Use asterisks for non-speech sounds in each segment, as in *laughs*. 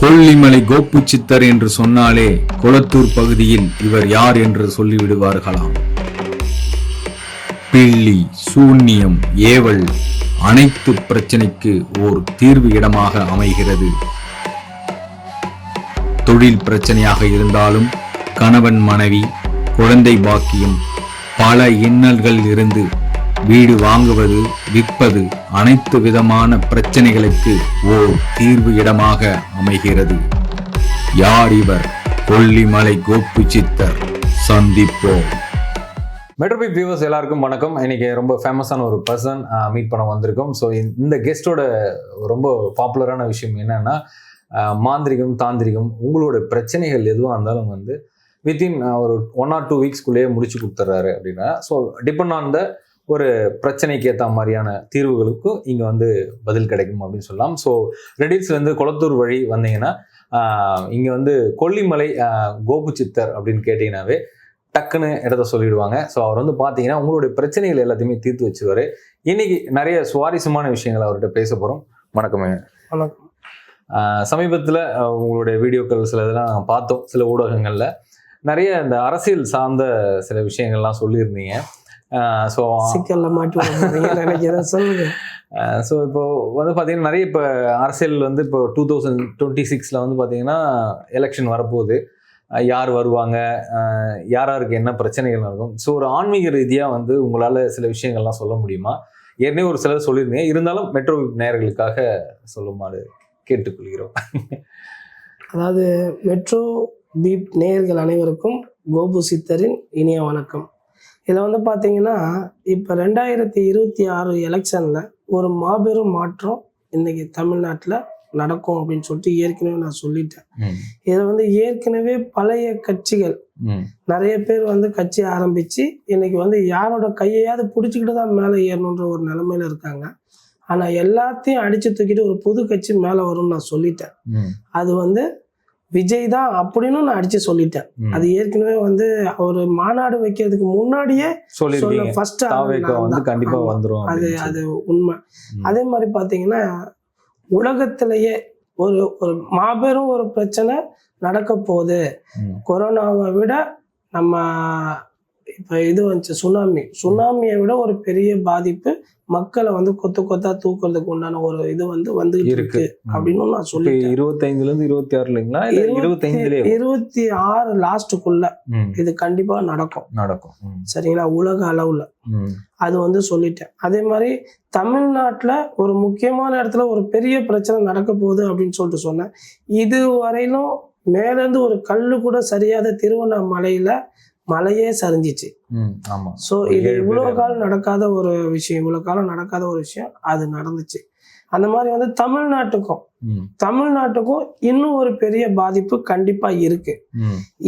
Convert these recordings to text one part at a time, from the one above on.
கொல்லிமலை கோப்பு சித்தர் என்று சொன்னாலே கொளத்தூர் பகுதியில் இவர் யார் என்று சொல்லிவிடுவார்களாம். பிள்ளி சூன்யம் ஏவல் அனைத்து பிரச்சனைக்கு ஓர் தீர்வு இடமாக அமைகிறது. தொழில் பிரச்சனையாக இருந்தாலும் கணவன் மனைவி குழந்தை பாக்கியம் பல இன்னல்கள் இருந்து வீடு வாங்குவது விற்பது அனைத்து விதமான பிரச்சனைகளுக்கு ஓர் தீர்வு இடமாக அமைகிறது. யார் இவர்? கொல்லிமலை கோப்பு சித்தர் சந்திப்போம் மெட்ரோபிக் வியூவர்ஸ் எல்லாருக்கும் வணக்கம். இன்னைக்கு ரொம்ப ஃபேமஸான ஒரு பர்சன் மீட் பண்ண வந்திருக்கோம். ஸோ இந்த கெஸ்டோட ரொம்ப பாப்புலரான விஷயம் என்னன்னா மாந்திரிகம் தாந்திரிகம் உங்களோட பிரச்சனைகள் எதுவாக இருந்தாலும் வந்து வித்தின் ஒரு ஒன் ஆர் டூ வீக்ஸ்க்குள்ளேயே முடிச்சு கொடுத்துட்றாரு அப்படின்னா ஸோ டிபெண்ட் ஆன் த ஒரு பிரச்சனைக்கு ஏற்ற மாதிரியான தீர்வுகளுக்கும் இங்கே வந்து பதில் கிடைக்கும் அப்படின்னு சொல்லலாம். ஸோ ரெடில்ஸ்லேருந்து குளத்தூர் வழி வந்தீங்கன்னா இங்கே வந்து கொல்லிமலை கோபு சித்தர் அப்படின்னு கேட்டிங்கனாவே டக்குன்னு இடத்த சொல்லிடுவாங்க. ஸோ அவர் வந்து பார்த்தீங்கன்னா உங்களுடைய பிரச்சனைகள் எல்லாத்தையுமே தீர்த்து வச்சிருவாரு. இன்னைக்கு நிறைய சுவாரஸ்யமான விஷயங்கள் அவர்கிட்ட பேச போகிறோம் வணக்கமே வணக்கம். சமீபத்தில் உங்களுடைய வீடியோக்கள் சில இதெல்லாம் நாங்கள் பார்த்தோம் சில ஊடகங்களில். நிறைய இந்த அரசியல் சார்ந்த சில விஷயங்கள்லாம் சொல்லியிருந்தீங்க. ஸோ சிக்கல்ல மாட்டி நினைக்கிறேன் சொல்லுங்க. ஸோ இப்போ வந்து பார்த்தீங்கன்னா நிறைய இப்போ அரசியல் வந்து இப்போ டூ தௌசண்ட் டுவெண்ட்டி சிக்ஸில் வந்து பார்த்தீங்கன்னா எலெக்ஷன் வரப்போகுது. யார் வருவாங்க? அஹ் யார் யாருக்கு என்ன பிரச்சனைகள் நடக்கும்? ஸோ ஒரு ஆன்மீக ரீதியாக வந்து உங்களால் சில விஷயங்கள்லாம் சொல்ல முடியுமா? ஏற்கனவே ஒரு சிலர் சொல்லியிருந்தீங்க. இருந்தாலும் மெட்ரோ நேயர்களுக்காக சொல்லுமாறு கேட்டுக்கொள்கிறோம். அதாவது மெட்ரோ பீப் நேயர்கள் அனைவருக்கும் கோபு சித்தரின் இனிய வணக்கம். இதில் வந்து பார்த்தீங்கன்னா இப்போ ரெண்டாயிரத்தி இருபத்தி ஆறு எலெக்ஷனில் ஒரு மாபெரும் மாற்றம் இன்னைக்கு தமிழ்நாட்டில் நடக்கும் அப்படின்னு சொல்லிட்டு ஏற்கனவே நான் சொல்லிட்டேன். இதை வந்து ஏற்கனவே பழைய கட்சிகள் நிறைய பேர் வந்து கட்சி ஆரம்பிச்சு இன்னைக்கு வந்து யாரோட கையையாவது பிடிச்சிக்கிட்டு தான் மேலே ஏறணுன்ற ஒரு நிலைமையில இருக்காங்க. ஆனால் எல்லாத்தையும் அடிச்சு தூக்கிட்டு ஒரு புது கட்சி மேலே வரும்னு நான் சொல்லிட்டேன். அது வந்து விஜய் தான் அப்படின்னு நான் அடிச்சு சொல்லிட்டேன். அது ஏற்கனவே வந்து அவர் மாநாடு வைக்கிறதுக்கு முன்னாடியே ஃபர்ஸ்ட் வந்து கண்டிப்பா வந்துரும் அது அது உண்மை. அதே மாதிரி பார்த்தீங்கன்னா உலகத்திலேயே ஒரு ஒரு மாபெரும் ஒரு பிரச்சனை நடக்க போகுது. கொரோனாவை விட நம்ம இப்போ இது வந்துச்சு சுனாமி. சுனாமியை விட ஒரு பெரிய பாதிப்பு மக்களை வந்து கொத்து கொத்தா தூக்குறதுக்கு உண்டான ஒரு இது வந்து வந்துகிட்டு இருக்கு. அப்படின்னு நான் சொல்லிட்டேன். இருபத்தைந்துல இருந்து இருபத்தி ஆறு இல்லைங்களா இல்ல இருபத்தைந்துலயே இருபத்தி ஆறு லாஸ்ட்டுக்குள்ள இது கண்டிப்பா நடக்கும். நடக்கும். சரிங்களா? உலக அளவுல. அது வந்து சொல்லிட்டேன். அதே மாதிரி தமிழ்நாட்டுல ஒரு முக்கியமான இடத்துல ஒரு பெரிய பிரச்சனை நடக்க போகுது அப்படின்னு சொல்லிட்டு சொன்னேன். இது வரையிலும் மேலேருந்து ஒரு கல்லு கூட சரியாத திருவண்ணாமலையில மலையே சரிஞ்சிச்சு. ஸோ இது இவ்வளோ காலம் நடக்காத ஒரு விஷயம் இவ்வளோ காலம் நடக்காத ஒரு விஷயம் அது நடந்துச்சு. அந்த மாதிரி வந்து தமிழ்நாட்டுக்கும் தமிழ்நாட்டுக்கும் இன்னும் ஒரு பெரிய பாதிப்பு கண்டிப்பா இருக்கு.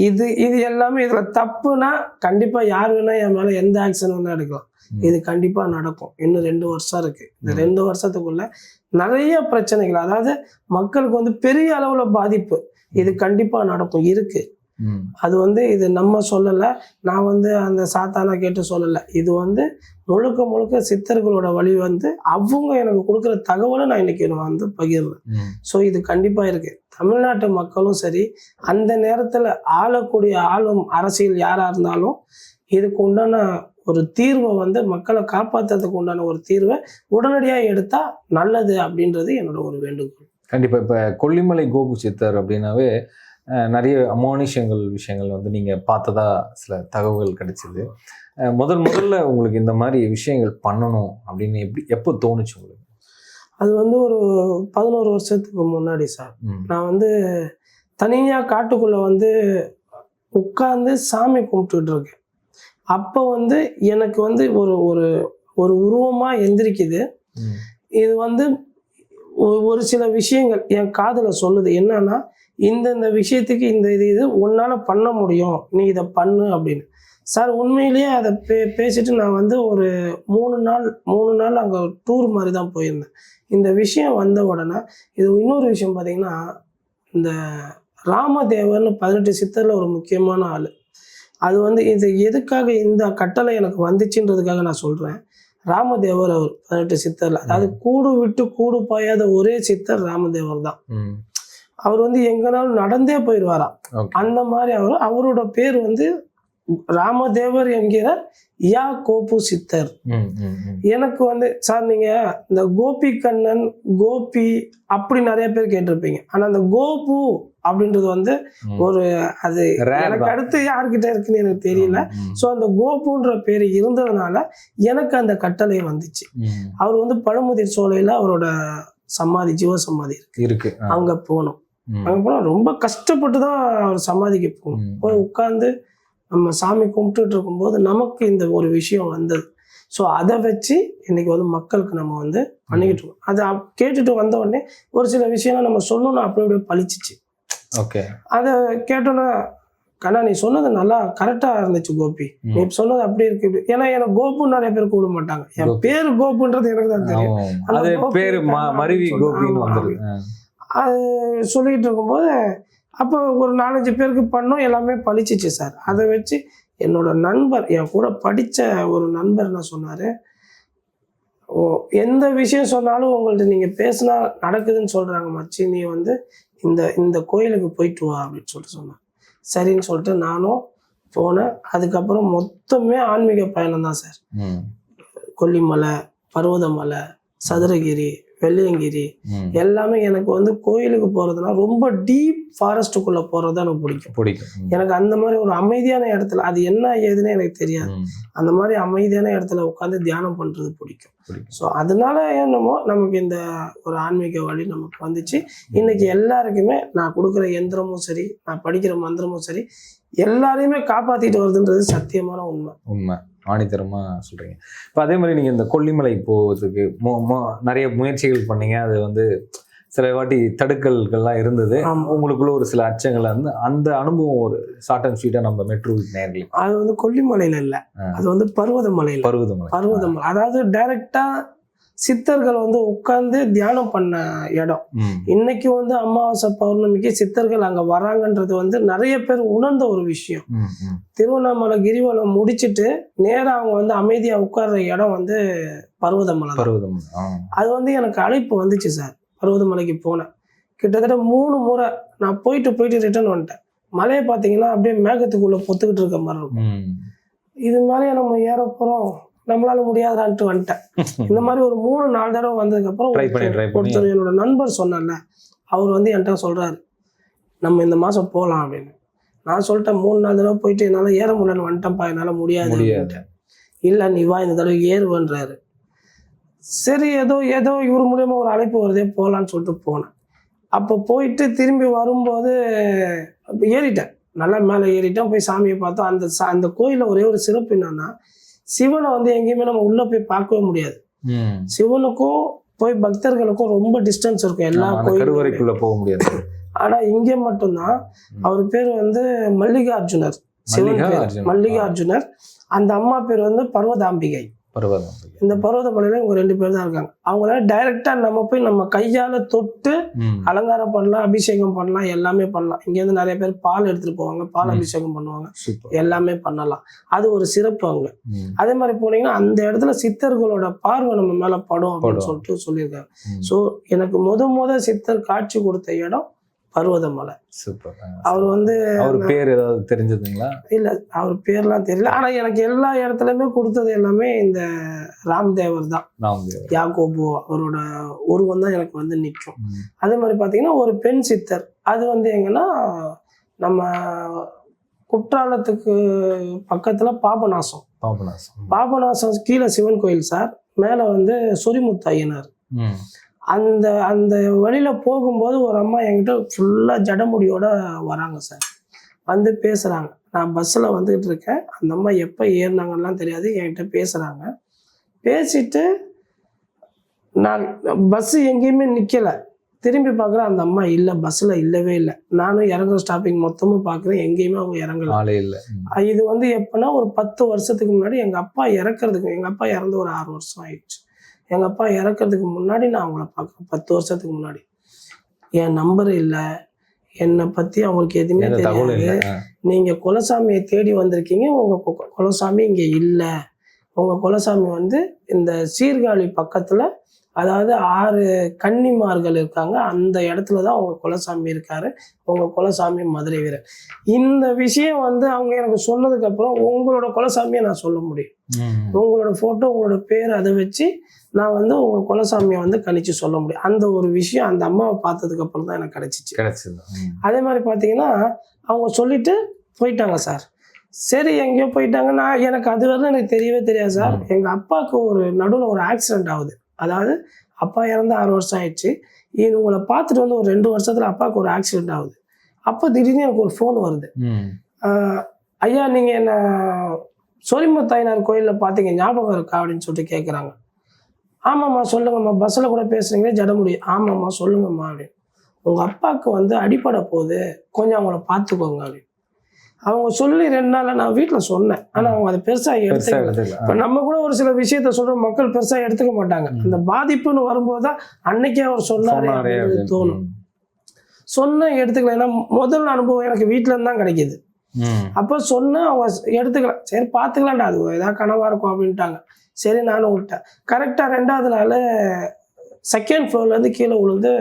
இது இது எல்லாமே இதுல தப்புனா கண்டிப்பா யார் வேணா என் மேல எந்த ஆக்ஷன் வேணா எடுக்கலாம். இது கண்டிப்பா நடக்கும். இன்னும் ரெண்டு வருஷம் இருக்கு. இந்த. ரெண்டு வருஷத்துக்குள்ள நிறைய பிரச்சனைகள் அதாவது மக்களுக்கு வந்து பெரிய அளவுல பாதிப்பு. இது கண்டிப்பா நடக்கும் இருக்கு. அது வந்து இது நம்ம சொல்லலை நான் வந்து அந்த சாத்தானா கேட்டு சொல்லலை. இது வந்து முழுக்க முழுக்க சித்தர்களோட வழி வந்து அவங்க எனக்கு கொடுக்குற தகவலை நான் இன்னைக்கு நான் வந்து பகிர்றேன். ஸோ இது கண்டிப்பாக இருக்கு. தமிழ்நாட்டு மக்களும் சரி அந்த நேரத்தில் ஆளக்கூடிய ஆளும் அரசியல் யாராக இருந்தாலும் இதுக்கு உண்டான ஒரு தீர்வை வந்து மக்களை காப்பாற்றுறதுக்கு உண்டான ஒரு தீர்வை உடனடியாக எடுத்தா நல்லது அப்படின்றது என்னோட ஒரு வேண்டுகோள். கண்டிப்பா இப்ப கொல்லிமலை கோபு சித்தர் அப்படின்னாவே நிறைய அமானுஷங்கள் விஷயங்கள் வந்து நீங்க பார்த்ததா சில தகவல்கள் கிடைச்சிது. முதல் முதல்ல உங்களுக்கு இந்த மாதிரி விஷயங்கள் பண்ணணும் அப்படின்னு எப்படி எப்போ தோணுச்சு உங்களுக்கு? அது வந்து ஒரு பதினோரு வருஷத்துக்கு முன்னாடி சார். நான் வந்து தனியாக காட்டுக்குள்ளே வந்து உட்கார்ந்து சாமி கும்பிட்டுட்டு இருக்கேன். அப்போ வந்து எனக்கு வந்து ஒரு ஒரு ஒரு உருவமாக எந்திரிக்குது. இது வந்து ஒரு சில விஷயங்கள் என் காதில் சொல்லுது. என்னன்னா இந்தந்த விஷயத்துக்கு இந்த இது இது உன்னால் பண்ண முடியும். நீ இதை பண்ணு அப்படின்னு. சார் உண்மையிலேயே அதை பே பேசிட்டு நான் வந்து ஒரு மூணு நாள் மூணு நாள் அங்கே டூர் மாதிரி தான் போயிருந்தேன். இந்த விஷயம் வந்த உடனே இது இன்னொரு விஷயம் பார்த்தீங்கன்னா இந்த ராமதேவர்னு பதினெட்டு சித்தரில் ஒரு முக்கியமான ஆள். அது வந்து இது எதுக்காக இந்த கட்டளை எனக்கு வந்துச்சுன்றதுக்காக நான் சொல்கிறேன் ராமதேவர் அவர் பதினெட்டு சித்தர்ல அதாவது கூடு விட்டு கூடு பாயாத ஒரே சித்தர் ராமதேவர் தான். அவர் வந்து எங்கனாலும் நடந்தே போயிடுவாராம். ஓகே. அந்த மாதிரி அவர் அவரோட பேர் வந்து ராமதேவர் என்கிற யா கோபு சித்தர். எனக்கு வந்து சார் நீங்க இந்த கோபி கண்ணன் கோபி அப்படி நிறைய பேர் கேட்டிருப்பீங்க. ஆனா அந்த கோபு அப்படின்றது வந்து. ஒரு அது எனக்கு. அடுத்து யார்கிட்ட இருக்குன்னு எனக்கு தெரியல ஸோ அந்த கோபுன்ற பேர் இருந்ததுனால எனக்கு அந்த கட்டளை வந்துச்சு. அவர் வந்து பழமுதிர் சோலையில அவரோட சமாதி ஜீவ சமாதி இருக்கு இருக்கு ஆ. அங்க போனோம். அங்க போனா ரொம்ப கஷ்டப்பட்டு தான் அவர் சமாதிக்கு போகணும். போய் உட்கார்ந்து நம்ம சாமி கும்பிட்டுட்டு இருக்கும்போது நமக்கு இந்த ஒரு விஷயம் வந்தது ஸோ அதை வச்சு இன்னைக்கு வந்து மக்களுக்கு நம்ம வந்து பண்ணிக்கிட்டு இருக்கோம் அதை கேட்டுட்டு வந்த உடனே ஒரு சில விஷயம்லாம் நம்ம சொல்லணும்னு அப்படி அப்படியே பழிச்சிச்சு ஓகே அதை கேட்டோன்னா கண்ணா நீ சொன்னது நல்லா கரெக்டா இருந்துச்சு கோபி. நீ சொன்னது அப்படி இருக்கு. ஏன்னா எனக்கு கோபுன்னு நிறைய பேர் கூப்பிட மாட்டாங்க. என். பேர் கோபுன்றது எனக்கு தான் தெரியும். அது பேரு மருவி கோபின்னு. அது சொல்லிட்டு இருக்கும்போது அப்போ ஒரு நாலஞ்சு பேருக்கு பண்ணோம் எல்லாமே பழிச்சிச்சு சார். அதை வச்சு என்னோட நண்பர் என் கூட படித்த ஒரு நண்பர் என்ன சொன்னார் ஓ எந்த விஷயம் சொன்னாலும் உங்கள்ட்ட நீங்கள் பேசினா நடக்குதுன்னு சொல்கிறாங்க மச்சி. நீ வந்து இந்த இந்த கோயிலுக்கு போயிட்டு வா அப்படின்னு சொல்லிட்டு சொன்னார் சரின்னு சொல்லிட்டு நானும் போனேன். அதுக்கப்புறம் மொத்தமே ஆன்மீக பயணம் தான் சார். கொல்லிமலை பர்வதமலை சதுரகிரி வெள்ளியங்கிரி. எல்லாமே எனக்கு வந்து கோயிலுக்கு போறதுனா ரொம்ப டீப் ஃபாரஸ்ட்டுக்குள்ள போறது தான் எனக்கு பிடிக்கும். பிடிக்கும். எனக்கு அந்த மாதிரி ஒரு அமைதியான இடத்துல அது என்ன ஏதுன்னு எனக்கு தெரியாது. அந்த மாதிரி அமைதியான இடத்துல உட்காந்து தியானம் பண்றது பிடிக்கும். பிடிக்கும். ஸோ அதனால என்னமோ நமக்கு இந்த ஒரு ஆன்மீக வழி நமக்கு வந்துச்சு. இன்னைக்கு எல்லாருக்குமே நான் கொடுக்குற எந்திரமும் சரி நான் படிக்கிற மந்திரமும் சரி எல்லாரையுமே காப்பாத்திட்டு வருதுன்றது சத்தியமான உண்மை. உண்மை. ஆணித்தரமா சொல்றீங்க. இப்போ அதே மாதிரி நீங்க இந்த கொல்லிமலை போவதுக்கு மு- மு- நிறைய முயற்சிகள் பண்ணீங்க. அது வந்து சில வாட்டி தடுக்கல்கள்லாம் இருந்தது. உங்களுக்குள்ள ஒரு சில அச்சங்கள் வந்து அந்த அனுபவம் ஒரு ஷார்ட் அண்ட் ஸ்வீட்டா நம்ம மெட்ரோ நேரில். அது வந்து கொல்லிமலையில இல்ல. அது வந்து பர்வதமலையில பருவதமலை பர்வதமலை அதாவது டைரக்டா சித்தர்கள் வந்து உட்கார்ந்து தியானம் பண்ண இடம். இன்னைக்கு வந்து அமாவாசை பௌர்ணமிக்கு சித்தர்கள் அங்க வராங்கன்றது வந்து நிறைய பேர் உணர்ந்த ஒரு விஷயம். திருவண்ணாமலை கிரிவலம் முடிச்சிட்டு நேரா அவங்க வந்து அமைதியா உட்கார்ற இடம் வந்து பர்வதமலை. பருவதமலை. அது வந்து எனக்கு அழைப்பு வந்துச்சு சார் பர்வதமலைக்கு போனேன் கிட்டத்தட்ட மூணு முறை நான் போயிட்டு போயிட்டு ரிட்டர்ன் வந்துட்டேன் மலையை பார்த்தீங்கன்னா அப்படியே மேகத்துக்குள்ள பொத்துக்கிட்டு இருக்க மாதிரி இருக்கும். இது மேலேயே நம்ம ஏற போறோம் நம்மளால முடியாதான்ட்டு வந்துட்டேன். *laughs* இந்த மாதிரி ஒரு மூணு நாலு தடவை வந்ததுக்கப்புறம் ஒருத்தர் என்னோட நண்பர் சொன்னார்ல அவர் வந்து என்கிட்ட சொல்றாரு நம்ம இந்த மாசம் போகலாம் அப்படின்னு. நான் சொல்லிட்டேன் மூணு நாலு தடவை போயிட்டு என்னால் ஏற முடியலன்னு வந்துட்டேன்ப்பா என்னால் முடியாது. அப்படின்ட்டேன். இல்லை நீ வா இந்த தடவை ஏறுவன்றாரு. சரி ஏதோ ஏதோ இவர் மூலியமா ஒரு அழைப்பு வருதே போகலான்னு சொல்லிட்டு போனேன். அப்போ போயிட்டு திரும்பி வரும்போது ஏறிட்டேன். நல்லா மேலே ஏறிட்டேன் போய் சாமியை பார்த்தோம். அந்த அந்த கோயிலில் ஒரே ஒரு சிறப்பு என்னன்னா சிவனை வந்து எங்கேயுமே நம்ம உள்ள போய் பார்க்கவே முடியாது. சிவனுக்கும் போய் பக்தர்களுக்கும் ரொம்ப டிஸ்டன்ஸ் இருக்கும் எல்லா கருவறைக்குள்ள போக முடியாது. ஆனா இங்கே மட்டும்தான் அவர் பேர் வந்து மல்லிகார்ஜுனர். சிவன் பேர். மல்லிகார்ஜுனர். அந்த அம்மா பேர் வந்து பர்வதாம்பிகை. பருவதமலை இந்த பர்வதமலையில இவங்க ரெண்டு பேர் தான் இருக்காங்க அவங்களால டைரக்டா நம்ம போய் நம்ம கையால தொட்டு. அலங்காரம் பண்ணலாம் அபிஷேகம் பண்ணலாம் எல்லாமே பண்ணலாம் இங்க இருந்து நிறைய பேர் பால் எடுத்துட்டு போவாங்க பால். அபிஷேகம் பண்ணுவாங்க எல்லாமே பண்ணலாம் அது ஒரு சிறப்பு அங்க ம். அதே மாதிரி போனீங்கன்னா அந்த இடத்துல சித்தர்களோட பார்வை நம்ம மேல படும் அப்படின்னு. சொல்லிட்டு சொல்லியிருக்காங்க. ஸோ எனக்கு முத முத சித்தர் காட்சி கொடுத்த இடம் பர்வதமலை சூப்பர். அவர் வந்து அவர் பேர் ஏதாவது தெரிஞ்சதுங்களா இல்ல அவர் பேர்லாம் தெரியல ஆனா எனக்கு எல்லா இடத்துலயுமே கொடுத்தது எல்லாமே இந்த ராம்தேவர். தான் யாக்கோபு அவரோட உருவம் தான் எனக்கு வந்து நிற்கும். அதே மாதிரி பார்த்தீங்கன்னா ஒரு பெண் சித்தர். அது வந்து எங்கன்னா நம்ம குற்றாலத்துக்கு பக்கத்துல பாபநாசம். பாபநாசம். பாபநாசம் கீழே சிவன் கோயில் சார். மேலே வந்து சொரிமுத்து ஐயனார். அந்த அந்த வழியில போகும்போது ஒரு அம்மா என்கிட்ட ஃபுல்லா ஜடமுடியோட வராங்க சார். வந்து பேசுறாங்க. நான் பஸ்ஸில் வந்துகிட்டு இருக்கேன். அந்த அம்மா எப்போ ஏறினாங்கலாம் தெரியாது. என்கிட்ட பேசுறாங்க. பேசிட்டு நான் பஸ் எங்கேயுமே நிக்கல. திரும்பி பார்க்குறேன் அந்த அம்மா இல்லை பஸ்ஸில் இல்லவே இல்லை. நானும் இறங்குற ஸ்டாப்பிங் மொத்தமும் பார்க்குறேன் எங்கேயுமே அவங்க இறங்கல. ஆளே இல்ல. இது வந்து எப்போனா ஒரு பத்து வருஷத்துக்கு முன்னாடி எங்கள் அப்பா இறக்கறதுக்கு எங்கள் அப்பா இறந்து ஒரு ஆறு வருஷம் ஆயிடுச்சு. எங்கள் அப்பா இறக்கறதுக்கு முன்னாடி நான் அவங்கள பார்க்குறேன் பத்து வருஷத்துக்கு முன்னாடி. என் நம்பர் இல்லை. என்னை பற்றி அவங்களுக்கு எதுவுமே தெரியாது. நீங்கள் குலசாமியை தேடி வந்திருக்கீங்க உங்கள் குலசாமி இங்கே இல்லை. உங்கள் குலசாமி வந்து இந்த சீர்காழி பக்கத்தில் அதாவது ஆறு கன்னிமார்கள் இருக்காங்க. அந்த இடத்துல தான் அவங்க குலசாமி இருக்காரு. உங்க குலசாமி மதுரை வீரர். இந்த விஷயம் வந்து அவங்க எனக்கு சொன்னதுக்கு அப்புறம் உங்களோட குலசாமியை நான் சொல்ல முடியும். உங்களோட போட்டோ உங்களோட பேர் அதை வச்சு நான் வந்து உங்க குலசாமியை வந்து கணிச்சு சொல்ல முடியும். அந்த ஒரு விஷயம் அந்த அம்மாவை பார்த்ததுக்கு அப்புறம் தான் எனக்கு கிடைச்சிச்சு. கிடைச்சது. அதே மாதிரி பார்த்தீங்கன்னா அவங்க சொல்லிட்டு போயிட்டாங்க சார். சரி எங்கேயோ போயிட்டாங்க. நான் எனக்கு அது வரல எனக்கு தெரியவே தெரியாது சார். எங்கள் அப்பாவுக்கு ஒரு நடுவில் ஒரு ஆக்சிடென்ட் ஆகுது. அதாவது அப்பா இறந்து ஆறு வருஷம் ஆயிடுச்சு. இவங்களை பார்த்துட்டு வந்து ஒரு ரெண்டு வருஷத்துல அப்பாவுக்கு ஒரு ஆக்சிடென்ட் ஆகுது. அப்போ திடீர்னு எனக்கு ஒரு ஃபோன் வருது. ஐயா நீங்கள் என்ன சொரிம தாயினார் கோயிலில் பார்த்தீங்க? ஞாபகம் இருக்கா? அப்படின்னு சொல்லிட்டு கேட்குறாங்க ஆமாம்மா சொல்லுங்கம்மா. பஸ்ஸில் கூட பேசுகிறீங்களே ஜடமுடி ஆமாம்மா சொல்லுங்கம்மா அப்படின்னு. உங்கள் அப்பாவுக்கு வந்து அடிப்படை போகுது. கொஞ்சம் அவங்கள பார்த்துக்கோங்க அப்படின்னு. அவங்க சொல்லி ரெண்டு நாள்ல நான் வீட்டில் சொன்னேன். ஆனால் அவங்க அதை பெருசாக பெருசா எடுத்துக்கல. இப்போ நம்ம கூட ஒரு சில விஷயத்த சொல்ற மக்கள் பெருசாக எடுத்துக்க மாட்டாங்க. அந்த பாதிப்புன்னு வரும்போது தான் அன்னைக்கே அவர் சொன்னாரே. தோணும். சொன்ன எடுத்துக்கல. ஏன்னா முதல் அனுபவம் எனக்கு வீட்டில தான் கிடைக்கிது. அப்போ சொன்னா அவங்க எடுத்துக்கலாம் சரி பார்த்துக்கலாம்டா அது ஏதாவது கனவா இருக்கும் அப்படின்ட்டாங்க. சரி நானும் விட்டேன் கரெக்டாக ரெண்டாவது நாள் செகண்ட் ஃப்ளோர்லேருந்து கீழே விழுந்து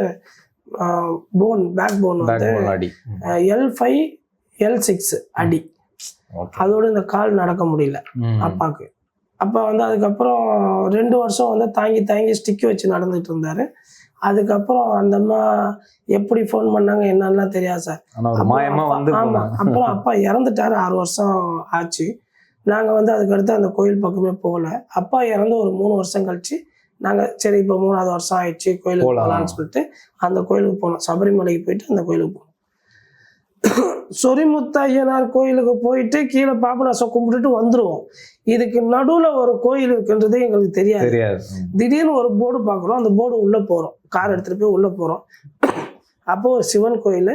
போன் பேக் போன் வந்து. எல் ஃபைவ் எல் சிக்ஸ் அடி. அதோட இந்த கால் நடக்க முடியல. அப்பாவுக்கு அப்பா வந்து அதுக்கப்புறம் ரெண்டு வருஷம் வந்து தாங்கி தாங்கி ஸ்டிக் வச்சு நடந்துட்டு இருந்தாரு. அதுக்கப்புறம் அந்த அம்மா எப்படி ஃபோன் பண்ணாங்க என்னன்னுலாம் தெரியாது சார். ஆமா. அப்புறம் அப்பா இறந்துட்டாரு ஆறு வருஷம் ஆச்சு. நாங்க வந்து அதுக்கடுத்து அந்த கோயில் பக்கமே போகல. அப்பா இறந்து ஒரு மூணு வருஷம் கழிச்சு நாங்க சரி இப்போ மூணாவது வருஷம் ஆயிடுச்சு கோயிலுக்கு. போகலான்னு சொல்லிட்டு அந்த கோயிலுக்கு போனோம். சபரிமலைக்கு போயிட்டு அந்த கோயிலுக்கு போனோம். சொரிமுத்த ஐயனார் கோயிலுக்கு போயிட்டு கீழே பாபநாசம் கும்பிட்டுட்டு வந்துருவோம். இதுக்கு நடுவுல ஒரு கோயில் இருக்குன்றது எங்களுக்கு தெரியாது. திடீர்னு ஒரு போர்டு பார்க்குறோம். அந்த போர்டு உள்ளே போகிறோம் கார் எடுத்துகிட்டு போய் உள்ளே போகிறோம் அப்போ ஒரு சிவன் கோயில்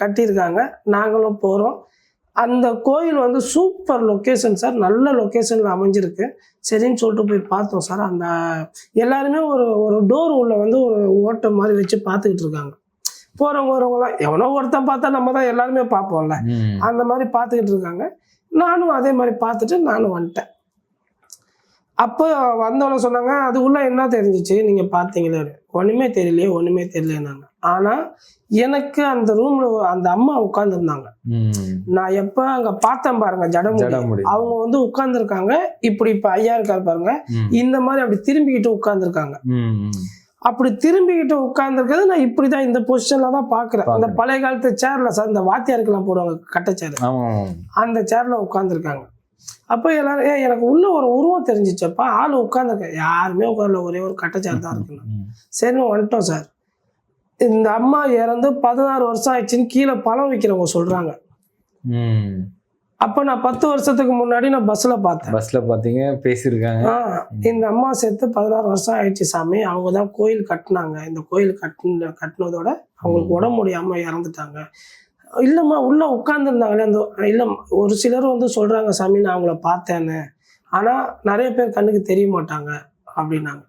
கட்டியிருக்காங்க. நாங்களும் போகிறோம் அந்த கோயில் வந்து சூப்பர் லொக்கேஷன் சார் நல்ல லொக்கேஷனில் அமைஞ்சிருக்கு. சரின்னு சொல்லிட்டு போய் பார்த்தோம் சார் அந்த எல்லாருமே ஒரு ஒரு டோர் உள்ள வந்து ஒரு ஓட்டை மாதிரி வச்சு பார்த்துக்கிட்டு இருக்காங்க. போகிறவங்க வரவங்களாம் எவனோ ஒருத்தன் பார்த்தா நம்ம தான் எல்லாருமே பார்ப்போம்ல. அந்த மாதிரி பார்த்துக்கிட்டு இருக்காங்க நானும் அதே மாதிரி பார்த்துட்டு நானும் வந்துட்டேன் அப்போ வந்தவங்க சொன்னாங்க அது உள்ள என்ன தெரிஞ்சிச்சு நீங்க பார்த்தீங்களே ஒண்ணுமே தெரியலையே ஒண்ணுமே தெரியலைன்னாங்க ஆனா எனக்கு அந்த ரூம்ல அந்த அம்மா உட்கார்ந்துருந்தாங்க ம். நான் எப்ப அங்க பார்த்தேன் பாருங்க ஜடமுடி. அவங்க வந்து உட்கார்ந்துருக்காங்க இப்படி இப்ப ஐயா இருக்காரு பாருங்க. இந்த மாதிரி அப்படி திரும்பிக்கிட்டு. ம். அப்படி திரும்பிக்கிட்டு உட்கார்ந்துருக்கிறது நான் இப்படிதான் இந்த பொசிஷன்ல தான் பாக்குறேன் அந்த. பழைய காலத்து சேர்ல சார் இந்த வாத்தியாருக்கெல்லாம் போடுவாங்க கட்டை சேர் அந்த சேர்ல உட்காந்துருக்காங்க அப்போ எல்லாரும் ஏ எனக்கு உள்ள ஒரு உருவம் தெரிஞ்சிச்சப்பா. ஆள் உட்காந்துருக்கேன் யாருமே உட்காரல ஒரே ஒரு கட்டை சேர் தான் இருக்குன்னு. சரின்னு வந்துட்டோம் சார். இந்த அம்மா இறந்து பதினாறு வருஷம் ஆயிடுச்சுன்னு கீழே பழம் விற்கிறவங்க சொல்றாங்க. ம். அப்போ நான் பத்து வருஷத்துக்கு முன்னாடி நான் பஸ்ல பார்த்தேன். பஸ்ல பாத்தீங்க பேசியிருக்காங்க. இந்த அம்மா செத்து பதினாறு வருஷம் ஆயிடுச்சு சாமி. அவங்க தான் கோயில் கட்டினாங்க. இந்த கோயில் கட்டின கட்டினதோட அவங்களுக்கு உடம்பு முடியாம இறந்துட்டாங்க. இல்லைம்மா உள்ள உட்காந்துருந்தாங்களே அந்த இல்லை ஒரு சிலர் வந்து சொல்றாங்க சாமி நான் அவங்கள பார்த்தேன்னு. ஆனா நிறைய பேர் கண்ணுக்கு தெரிய மாட்டாங்க அப்படின்னாங்க.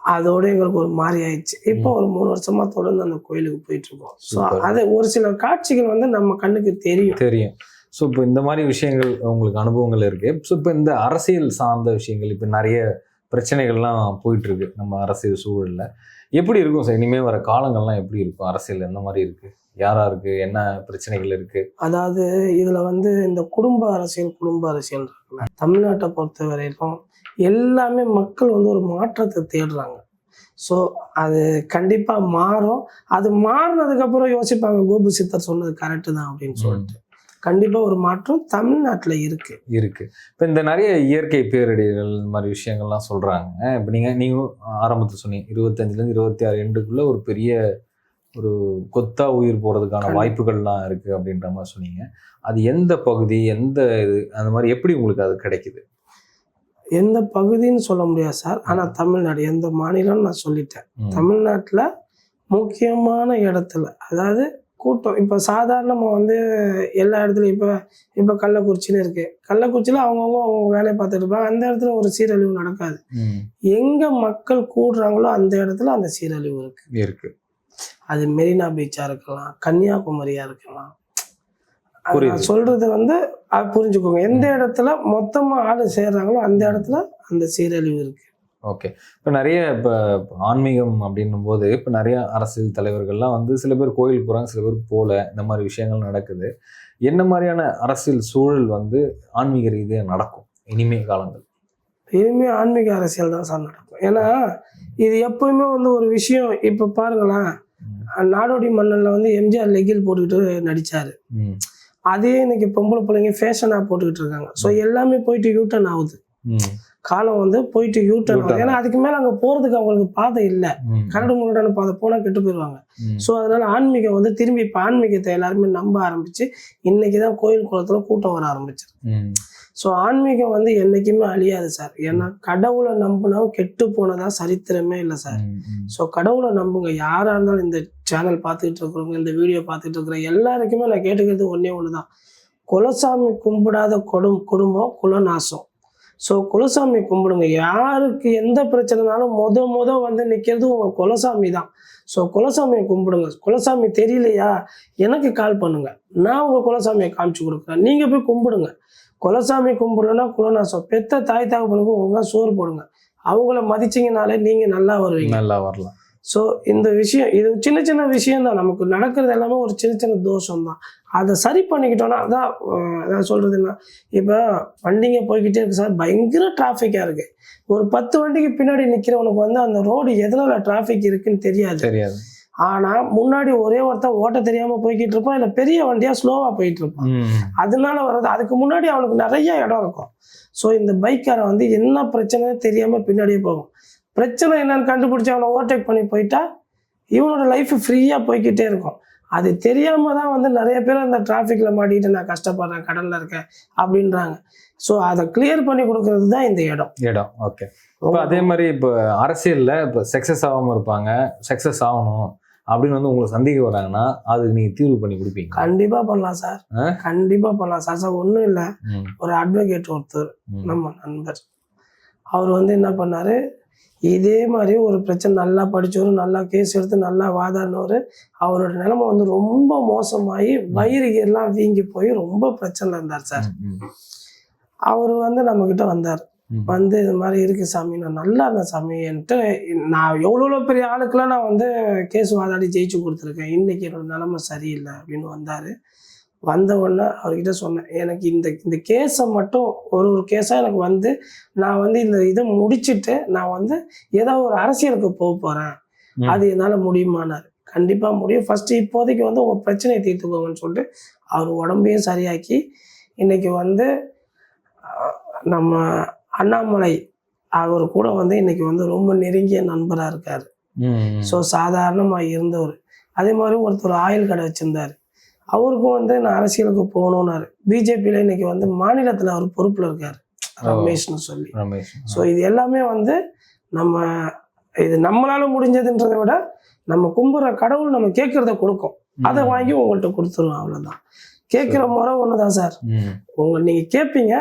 அதோட எங்களுக்கு ஒரு மாதிரி ஆயிடுச்சு. இப்போ ஒரு மூணு வருஷமா தொடர்ந்து அந்த கோயிலுக்கு போயிட்டு இருக்கோம். ஸோ. அது ஒரு சில காட்சிகள் வந்து நம்ம கண்ணுக்கு தெரியும். தெரியும். ஸோ இப்போ இந்த மாதிரி விஷயங்கள் உங்களுக்கு அனுபவங்கள் இருக்கு. ஸோ இப்போ இந்த அரசியல் சார்ந்த விஷயங்கள் இப்போ நிறைய பிரச்சனைகள்லாம் போயிட்டு இருக்கு நம்ம அரசியல் சூழலில். எப்படி இருக்கும் சார்? இனிமேல் வர காலங்கள்லாம் எப்படி இருக்கும்? அரசியல் எந்த மாதிரி இருக்கு? யாரா இருக்கு? என்ன பிரச்சனைகள் இருக்கு? அதாவது இதுல வந்து இந்த குடும்ப அரசியல் குடும்ப அரசியல் இருக்குல்ல. தமிழ்நாட்டை பொறுத்த வரைக்கும் எல்லாமே மக்கள் வந்து ஒரு மாற்றத்தை தேடுறாங்க. ஸோ அது கண்டிப்பா மாறும். அது மாறினதுக்கு அப்புறம் யோசிப்பாங்க கோபு சித்தர் சொன்னது கரெக்டு தான் அப்படின்னு சொல்லிட்டு. கண்டிப்பா ஒரு மாற்றம் தமிழ்நாட்டுல இருக்கு. இருக்கு. இப்போ இந்த நிறைய இயற்கை பேரிடர்கள் இந்த மாதிரி விஷயங்கள்லாம் சொல்றாங்க. இப்போ நீங்க நீங்க ஆரம்பத்தில் சொன்னீங்க இருபத்தஞ்சுல இருந்து இருபத்தி ஆறு எண்டுக்குள்ள ஒரு பெரிய ஒரு கொத்தா உயிர் போறதுக்கான கண்டிப்பா. வாய்ப்புகள்லாம் இருக்கு அப்படின்ற மாதிரி சொன்னீங்க. அது எந்த பகுதி எந்த இது அந்த மாதிரி எப்படி உங்களுக்கு அது கிடைக்குது? எந்த பகுதின்னு சொல்ல முடியாது சார். ஆனா தமிழ்நாடு எந்த மாநிலம்னு நான் சொல்லிட்டேன். தமிழ்நாட்டுல முக்கியமான இடத்துல அதாவது கூட்டம். இப்போ சாதாரணமாக வந்து எல்லா இடத்துலையும் இப்போ இப்போ கள்ளக்குறிச்சின்னு இருக்கு. கள்ளக்குறிச்சியில் அவங்கவுங்க அவங்க வேலையை பார்த்துட்டு இருப்பாங்க. அந்த இடத்துல ஒரு சீரழிவு நடக்காது. எங்க மக்கள் கூடுறாங்களோ அந்த இடத்துல அந்த சீரழிவு இருக்கு. இருக்கு. அது மெரினா பீச்சா இருக்கலாம் கன்னியாகுமரியா இருக்கலாம். சொல்றது வந்து புரிஞ்சுக்கோங்க. எந்த இடத்துல மொத்தமா ஆளு சேர்றாங்களோ அந்த இடத்துல அந்த சீரழிவு இருக்கு. ஓகே இப்போ நிறைய இப்போ ஆன்மீகம் அப்படின்னும் போது இப்போ நிறைய அரசியல் தலைவர்கள்லாம் வந்து சில பேர் கோயிலுக்கு போகிறாங்க சில பேர் போகல இந்த மாதிரி விஷயங்கள் நடக்குது. என்ன மாதிரியான அரசியல் சூழல் வந்து ஆன்மீக ரீதியாக நடக்கும் இனிமே காலங்கள்? இனிமே ஆன்மீக அரசியல் தான் சார் நடக்கும். ஏன்னா இது எப்பவுமே வந்து ஒரு விஷயம். இப்போ பாருங்களேன் நாடோடி மன்னன்ல வந்து எம்ஜிஆர் லெகில் போட்டுக்கிட்டு நடிச்சாரு. ம். அதே இன்னைக்கு பொம்பளை பிள்ளைங்க ஃபேஷனாக போட்டுக்கிட்டு இருக்காங்க. ஸோ எல்லாமே போயிட்டு யூட்டர்ன் ஆகுது. காலம் வந்து போயிட்டு. ஆகுது ஏன்னா அதுக்கு மேலே அங்கே போகிறதுக்கு அவங்களுக்கு பாதை இல்லை. கரடு முரடான பாதை போனால் கெட்டு போயிடுவாங்க ஸோ அதனால ஆன்மீகம் வந்து திரும்பி இப்போ ஆன்மீகத்தை எல்லாருமே நம்ப ஆரம்பிச்சு இன்னைக்கு தான் கோயில் குளத்துல கூட்டம் வர ஆரம்பிச்சு ஸோ ஆன்மீகம் வந்து என்னைக்குமே அழியாது சார். ஏன்னா கடவுளை நம்பினவன் கெட்டு போனதா சரித்திரமே இல்லை சார். ஸோ கடவுளை நம்புங்க. யாராக இருந்தாலும் இந்த சேனல் பார்த்துக்கிட்டு இருக்கிறவங்க இந்த வீடியோ பார்த்துட்டு இருக்கிற எல்லாருக்குமே நான் கேட்டுக்கிறது ஒன்றே ஒன்று தான் குலசாமி கும்பிடாத குடும் குடும்பம் குலநாசம். ஸோ குலசாமி கும்பிடுங்க. யாருக்கு எந்த பிரச்சனைனாலும் முத முத வந்து நிற்கிறது உங்கள் குலசாமி தான். ஸோ குலசாமியை கும்பிடுங்க. குலசாமி தெரியலையா? எனக்கு கால் பண்ணுங்க. நான் உங்கள் குலசாமியை காமிச்சு கொடுக்குறேன். நீங்கள் போய் கும்பிடுங்க. குலசாமி கும்பிடலன்னா குலநாசம். பெத்த தாய் தகப்பனுக்கு ஒழுங்கா சோறு போடுங்க. அவங்கள மதிச்சிங்கனாலே நீங்கள் நல்லா வருவீங்க. நல்லா வரலாம். ஸோ இந்த விஷயம் இது சின்ன சின்ன விஷயம் தான் நமக்கு நடக்கிறது எல்லாமே ஒரு சின்ன சின்ன தோஷம் தான் அதை சரி பண்ணிக்கிட்டோன்னா அதான் அதான் சொல்றது என்ன? இப்போ வண்டிங்க போய்கிட்டே இருக்கு சார். பயங்கர டிராஃபிக்காக இருக்கு. ஒரு பத்து வண்டிக்கு பின்னாடி நிற்கிறவனுக்கு வந்து அந்த ரோடு எதனால டிராஃபிக் இருக்குன்னு தெரியாது. தெரியாது. ஆனால் முன்னாடி ஒரே ஒருத்தன் ஓட்ட தெரியாமல் போய்கிட்டு இருப்பான் இல்லை பெரிய வண்டியாக ஸ்லோவாக போயிட்டு இருப்பான். அதனால வர்றது அதுக்கு முன்னாடி அவனுக்கு நிறைய இடம் இருக்கும். ஸோ இந்த பைக்காரன் வந்து என்ன பிரச்சனைன்னு தெரியாம பின்னாடியே போகும். பிரச்சனை என்னன்னு கண்டுபிடிச்சு அவனை ஓவர்டேக் பண்ணி போயிட்டா இவனோட லைஃப் ஃப்ரீயாக போய்க்கிட்டே இருக்கும். அது தெரியாம தான் வந்து நிறைய பேர் அந்த டிராஃபிக்ல மாட்டிக்கிட்டு நான் கஷ்டப்படுறேன் கடல்ல இருக்கேன் அப்படின்றாங்க. ஸோ அதை கிளியர் பண்ணி கொடுக்கறது தான் இந்த இடம். இடம். ஓகே இப்போ அதே மாதிரி இப்போ அரசியல்ல இப்போ சக்ஸஸ் ஆகாம இருப்பாங்க சக்ஸஸ் ஆகணும் அப்படின்னு வந்து உங்களுக்கு சந்தேகம் வராங்கன்னா அது நீங்க தீர்வு பண்ணி கொடுப்பீங்க கண்டிப்பா பண்ணலாம் சார்? கண்டிப்பா பண்ணலாம் சார். சார் ஒன்றும் இல்லை. ஒரு அட்வொகேட் ஒருத்தர் நம்ம நண்பர். அவர் வந்து என்ன பண்ணாரு? இதே மாதிரி ஒரு பிரச்சனை நல்லா படிச்சவர் நல்லா கேஸ் எடுத்து நல்லா வாதாடினவர் அவரோட நிலைமை வந்து ரொம்ப மோசமாகி வயிறு எல்லாம் வீங்கி போய் ரொம்ப பிரச்சனை இருந்தார் சார். அவர் வந்து நம்ம கிட்ட வந்தார். வந்து இது மாதிரி இருக்கு சாமி நான் நல்லா இருந்தேன் சாமின்ட்டு நான் எவ்வளோ பெரிய ஆளுக்கெல்லாம் நான் வந்து கேஸ் வாதாடி ஜெயிச்சு கொடுத்துருக்கேன். இன்னைக்கு என்னோட நிலைமை சரியில்லை அப்படின்னு வந்தார். வந்த உடனே அவர்கிட்ட சொன்னேன் எனக்கு இந்த இந்த கேஸை மட்டும் ஒரு ஒரு கேஸாக எனக்கு வந்து நான் வந்து இந்த இதை முடிச்சிட்டு நான் வந்து ஏதோ ஒரு அரசியலுக்கு போக போகிறேன். அது என்னால் முடியுமானார். கண்டிப்பாக முடியும். ஃபஸ்ட்டு இப்போதைக்கு வந்து உங்கள் பிரச்சனையை தீர்த்துக்கோங்கன்னு சொல்லிட்டு அவர் உடம்பையும் சரியாக்கி இன்னைக்கு வந்து நம்ம அண்ணாமலை அவர் கூட வந்து இன்னைக்கு வந்து ரொம்ப நெருங்கிய நண்பராக இருக்கார். ஸோ சாதாரணமாக இருந்தவர். அதே மாதிரி ஒருத்தர் ஆயில் கடை வச்சிருந்தார். அவருக்கும் வந்து நான் அரசியலுக்கு போகணுன்னாரு பிஜேபியில் இன்னைக்கு வந்து மாநிலத்தில் அவர் பொறுப்பில் இருக்கார். ரமேஷ்னு சொல்லி. ஸோ இது எல்லாமே வந்து நம்ம இது நம்மளால முடிஞ்சதுன்றதை விட நம்ம கும்புற கடவுள் நம்ம கேட்கறத கொடுக்கும். அதை வாங்கி உங்கள்கிட்ட கொடுத்துருவோம் அவ்வளோதான் கேட்குற முறை ஒன்று தான் சார். உங்க நீங்கள் கேட்பீங்க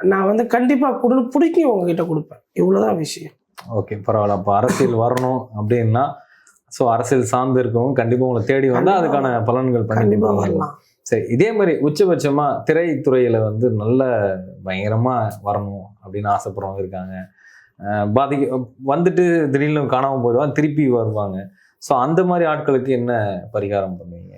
நான் வந்து கண்டிப்பாக கொடு பிடிக்கி உங்ககிட்ட கொடுப்பேன். இவ்வளோதான் விஷயம். ஓகே பரவாயில்ல. அப்போ அரசியல் வரணும் அப்படின்னா ஸோ அரசியல் சார்ந்து இருக்கவங்க கண்டிப்பா உங்களை தேடி வந்தா கண்டிப்பா. அதுக்கான பலன்கள் பண்ணி கண்டிப்பாக. வரலாம். சரி இதே மாதிரி உச்சபட்சமா திரைத்துறையில வந்து நல்ல பயங்கரமா வரணும் அப்படின்னு ஆசைப்படுறவங்க இருக்காங்க. பாதிக்க வந்துட்டு திடீர்னு காணாம போயிடுவாங்க திருப்பி வருவாங்க. ஸோ அந்த மாதிரி ஆட்களுக்கு என்ன பரிகாரம் பண்ணுவீங்க?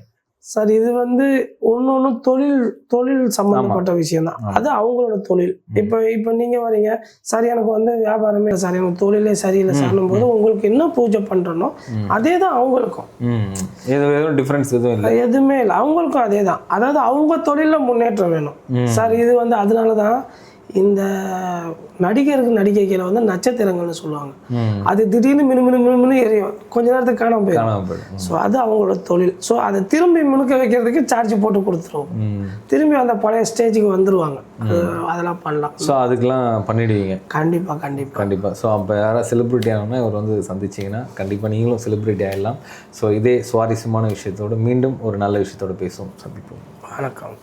சார் இது வந்து ஒன்று ஒன்று தொழில் தொழில் சம்மந்தப்பட்ட விஷயம் தான். அது அவங்களோட தொழில். இப்போ இப்போ நீங்கள் வரீங்க. சார் எனக்கு வந்து வியாபாரமே சார். எனக்கு தொழிலே சரியில்லை சார்னும் போது உங்களுக்கு என்ன பூஜை பண்ணுறனோ. அதே தான் அவங்களுக்கும். எதுவும் டிஃப்ரென்ஸ் எதுவும் இல்லை. எதுவுமே இல்லை. அவங்களுக்கும் அதே தான் அதாவது அவங்க தொழிலில் முன்னேற்றம் வேணும். சார் இது வந்து அதனால தான் இந்த நடிகருக்கு நடிகைகளை வந்து நட்சத்திரங்கள்னு சொல்லுவாங்க. அது திடீர்னு மினு மினு மினு எரியும். கொஞ்ச நேரத்துக்கு காணாம போயிடும். ஸோ அது அவங்களோட தொழில். ஸோ அதை திரும்பி மினுக்க வைக்கிறதுக்கு சார்ஜ் போட்டு கொடுத்துருவோம் திரும்பி அந்த பழைய ஸ்டேஜுக்கு வந்துருவாங்க. அது அதெல்லாம் பண்ணலாம். ஸோ அதுக்கெல்லாம் பண்ணிடுவீங்க. கண்டிப்பா கண்டிப்பா. கண்டிப்பாக ஸோ அப்போ யாராவது செலிப்ரிட்டி ஆகணும்னா இவர் வந்து சந்திச்சிங்கன்னா கண்டிப்பாக நீங்களும் செலிப்ரிட்டி ஆகிடலாம் ஸோ இதே சுவாரஸ்யமான விஷயத்தோடு மீண்டும் ஒரு நல்ல விஷயத்தோடு பேசுவோம். சந்திப்போம். வணக்கம்.